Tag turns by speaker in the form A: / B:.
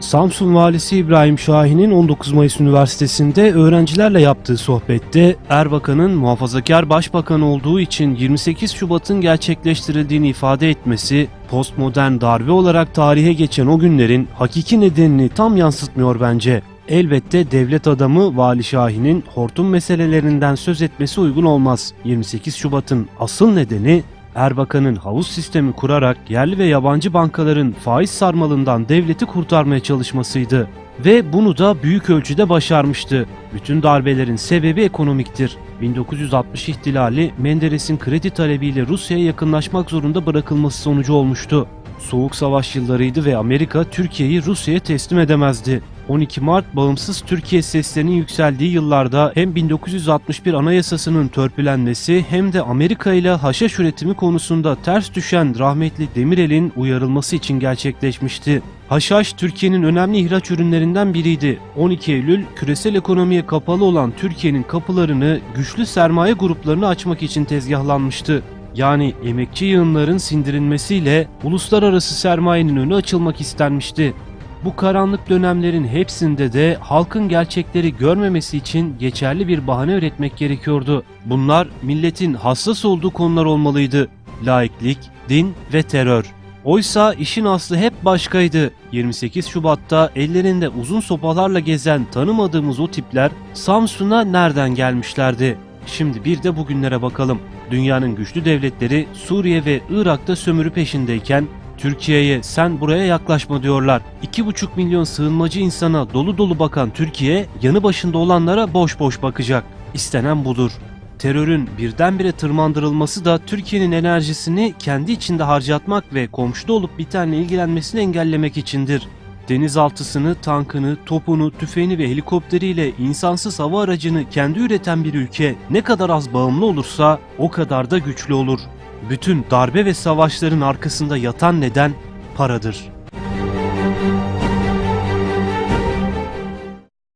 A: Samsun Valisi İbrahim Şahin'in 19 Mayıs Üniversitesi'nde öğrencilerle yaptığı sohbette Erbakan'ın muhafazakar başbakan olduğu için 28 Şubat'ın gerçekleştirildiğini ifade etmesi, postmodern darbe olarak tarihe geçen o günlerin hakiki nedenini tam yansıtmıyor bence. Elbette devlet adamı Vali Şahin'in hortum meselelerinden söz etmesi uygun olmaz. 28 Şubat'ın asıl nedeni Erbakan'ın havuz sistemi kurarak yerli ve yabancı bankaların faiz sarmalından devleti kurtarmaya çalışmasıydı. Ve bunu da büyük ölçüde başarmıştı. Bütün darbelerin sebebi ekonomiktir. 1960 ihtilali Menderes'in kredi talebiyle Rusya'ya yakınlaşmak zorunda bırakılması sonucu olmuştu. Soğuk savaş yıllarıydı ve Amerika Türkiye'yi Rusya'ya teslim edemezdi. 12 Mart bağımsız Türkiye seslerinin yükseldiği yıllarda hem 1961 Anayasası'nın törpülenmesi hem de Amerika ile haşhaş üretimi konusunda ters düşen rahmetli Demirel'in uyarılması için gerçekleşmişti. Haşhaş Türkiye'nin önemli ihraç ürünlerinden biriydi. 12 Eylül küresel ekonomiye kapalı olan Türkiye'nin kapılarını güçlü sermaye gruplarını açmak için tezgahlanmıştı. Yani emekçi yığınların sindirilmesiyle uluslararası sermayenin önü açılmak istenmişti. Bu karanlık dönemlerin hepsinde de halkın gerçekleri görmemesi için geçerli bir bahane üretmek gerekiyordu. Bunlar milletin hassas olduğu konular olmalıydı. Laiklik, din ve terör. Oysa işin aslı hep başkaydı. 28 Şubat'ta ellerinde uzun sopalarla gezen tanımadığımız o tipler Samsun'a nereden gelmişlerdi? Şimdi bir de bugünlere bakalım. Dünyanın güçlü devletleri Suriye ve Irak'ta sömürü peşindeyken Türkiye'ye sen buraya yaklaşma diyorlar. 2,5 milyon sığınmacı insana dolu dolu bakan Türkiye yanı başında olanlara boş boş bakacak. İstenen budur. Terörün birdenbire tırmandırılması da Türkiye'nin enerjisini kendi içinde harcatmak ve komşuda olup bitenle ilgilenmesini engellemek içindir. Denizaltısını, tankını, topunu, tüfeğini ve helikopteriyle insansız hava aracını kendi üreten bir ülke ne kadar az bağımlı olursa o kadar da güçlü olur. Bütün darbe ve savaşların arkasında yatan neden paradır.